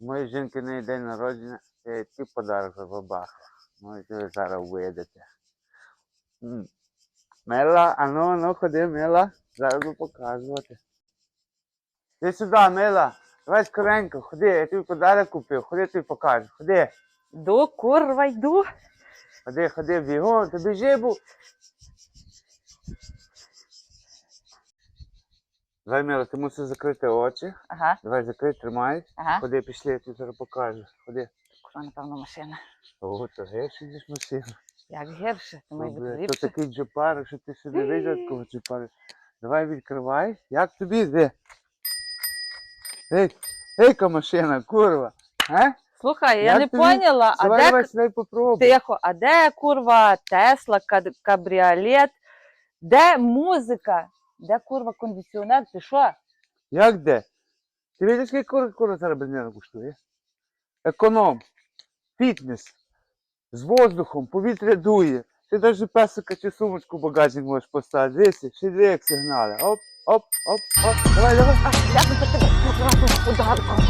Моєї жінки не день народження, я їй такий подарок забабахав. Можете ви зараз вийдете. М. Мила, а ну, ну ходи, Мила. Зараз буду показувати. Ти сюди, Мила. Давай скоренько, ходи, я тобі подарок купив, ходи тобі покажу. Ходи, Йду, курва, йду. ходи, ходи, бігом, тобі жибу. Давай, Мила, ти мусиш закрити очі. Ага, Давай закрий, тримай. ага. Ходи, пішли, я тобі зараз покажу. Ходи. Курва, напевно, машина. О, то геть ідеш машина. Як гірше, то має бути Добре, То такий джепар, що ти сюди вийдеш такого джепара. Давай відкривай. Як тобі де? Ей, ейка машина, курва. А? Слухай, я Як не тобі? поняла, а давай, де давай попробуй. тихо, а де курва Тесла, кабріолет? Де музика? Де курва кондиціонер? Ти що? Як де? Ти бачиш, скільки кур, кура зараз бензина коштує? Економ, фітнес, з воздухом, повітря дує. Ти навіть песика чи сумочку в багажник можеш поставити. Дивися, ще дві як сигнали. Оп, оп, оп, оп. Давай, давай. А, я тебе подарком.